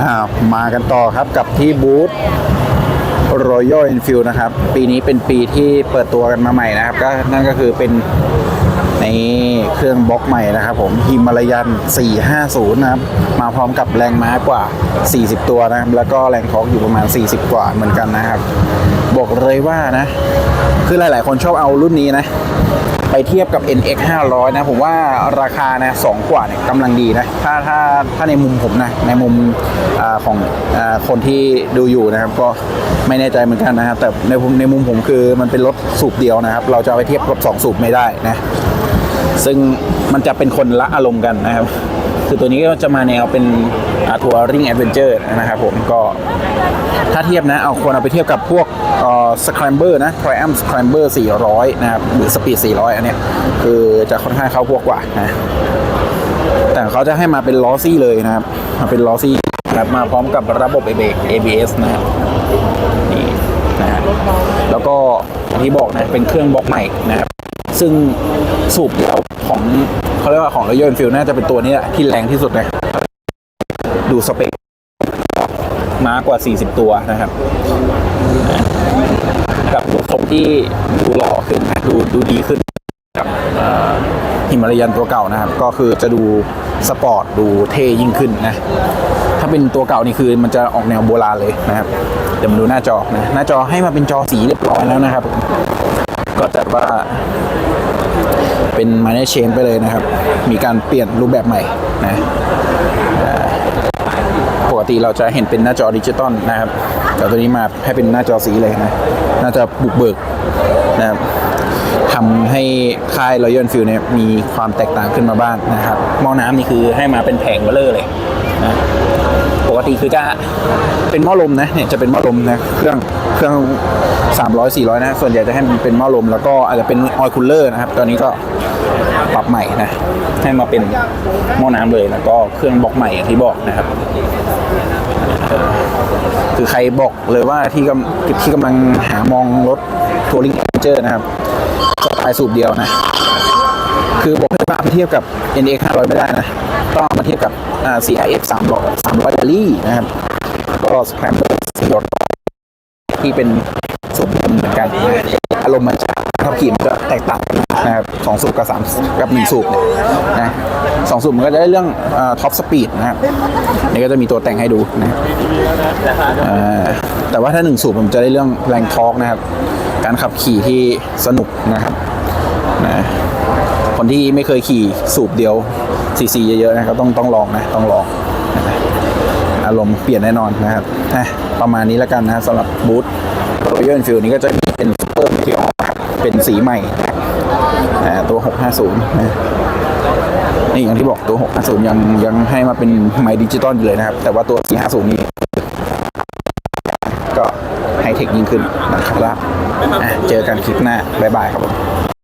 อ่ามากันต่อครับกับที่บูธ Royal Enfield นะครับ ปีนี้เป็นปีที่เปิดตัวกันมาใหม่นะครับ ก็นั่นก็คือเป็นในเครื่องบล็อกใหม่นะครับผมฮิมาลายัน 450 นะครับ มาพร้อมกับแรงม้ากว่า 40 ตัวนะครับ แล้วก็แรงทอกอยู่ประมาณ 40 กว่าเหมือนกันนะครับ บอกเลยว่านะ คือหลาย ๆ คนชอบเอารุ่นนี้นะ ไปเทียบกับ NX 500 นะ ผมว่าราคานะสองกว่าเนี่ยกำลังดีนะ ถ้าถ้าถ้าในมุมผมนะ ในมุมอของอคนที่ดูอยู่นะครับ ก็ไม่แน่ใจเหมือนกันนะครับ แต่ในมุมในมุมผมคือมันเป็นรถสูบเดียวนะครับ เราจะไปเทียบกับ 2 สูบไม่ได้นะ ซึ่งมันจะเป็นคนละอารมณ์กันนะครับ คือตัวนี้ก็จะมาแนวเป็น ทัวริงแอดเวนเจอร์นะครับผมก็ถ้าเทียบนะ เอาควรเอาไปเทียบกับพวกสครัมเบอร์นะ Triumph Scrambler 400 นะครับ หรือ Speed 400 อันเนี้ยคือจะค่อนข้างเข้าพวกกว่านะแต่เขาจะให้มาเป็นล้อซี่เลยนะครับมาเป็นล้อซี่นะครับมาพร้อมกับระบบเบรก ABS นะครับนี่นะฮะแล้วก็ที่บอกนะเป็นเครื่องบล็อกใหม่นะครับ ซึ่งสูบเดียวของเขาเรียกว่าของ Royal Enfield น่าจะเป็นตัวนี้แหละที่แรงที่สุดนะ ดูสเปคมากกว่า 40 ตัวนะครับ กับรูปทรงที่ดูหล่อขึ้นดูดูดีขึ้นกับฮิมาลายันตัวเก่านะครับ ก็คือจะดูสปอร์ตดูเท่ยิ่งขึ้นนะ ถ้าเป็นตัวเก่านี่คือมันจะออกแนวโบราณเลยนะครับ เดี๋ยวมาดูหน้าจอนะหน้าจอให้มาเป็นจอสีเรียบร้อยแล้วนะครับ ก็จัดว่าเป็นมาเนเชนไปเลยนะครับ มีการเปลี่ยนรูปแบบใหม่นะ กติเราจะเห็นเป็นหน้าจอดิจิตอลนะครับ แต่ตัวนี้มาให้เป็นหน้าจอสีเลยนะ น่าจะบุกเบิกนะครับทำให้ค่าย Royal Enfield เนี่ยมีความแตกต่างขึ้นมาบ้างนะครับหม้อน้ำนี่คือให้มาเป็นแผงเบลเลอร์เลยนะปกติคือจะเป็นหม้อลมนะเนี่ยจะเป็นหม้อลมนะเครื่องเครื่อง 300 400 นะ ส่วนใหญ่จะให้มันเป็นหม้อลม แล้วก็อาจจะเป็นออยล์คูลเลอร์นะครับ ตอนนี้ก็ปรับใหม่นะ ให้มาเป็นหม้อน้ำเลยแล้วก็เครื่องบล็อกใหม่อย่างที่บอกนะครับ คือใครบอกเลยว่าที่กำที่กำลังหามองรถทัวริงเจอร์นะครับสไตล์สูบเดียวนะ คือบอกให้ว่าเปเทียบกับ NX 500 ไม่ได้นะ ต้องเอามาเทียบกับอ่า CRF 300 300 Rally นะครับ ก็ Scrambler 400ที่เป็นสูบเดิมเหมือนกัน อารมณ์มันจะ ขับขี่มันก็แตกต่างนะครับสองสูบกับสามกับหนึ่งสูบเนี่ยนะสองสูบมันก็จะได้เรื่องท็อปสปีดนะครับนี่ก็จะมีตัวแต่งให้ดูนะแต่ว่าถ้าหนึ่งสูบมันจะได้เรื่องแรงทอร์กนะครับ การขับขี่ที่สนุกนะครับนะคนที่ไม่เคยขี่สูบเดียวซีซีเยอะๆนะครับต้องต้องลองนะต้องลองอารมณ์เปลี่ยนแน่นอนนะครับนะประมาณนี้แล้วกันนะสำหรับบูธ Royal Enfield นี้ก็จะเป็นซูเปอร์ที่ออก เป็นสีใหม่นะครับอ่าตัว 650นะนี่อย่างที่บอกตัว 650 ยังยังให้มาเป็นไมดิจิตอลอยู่เลยนะครับ แต่ว่าตัว 450 นี้ ก็ไฮเทคยิ่งขึ้นนะครับเจอกันคลิปหน้า บ๊ายบายครับผม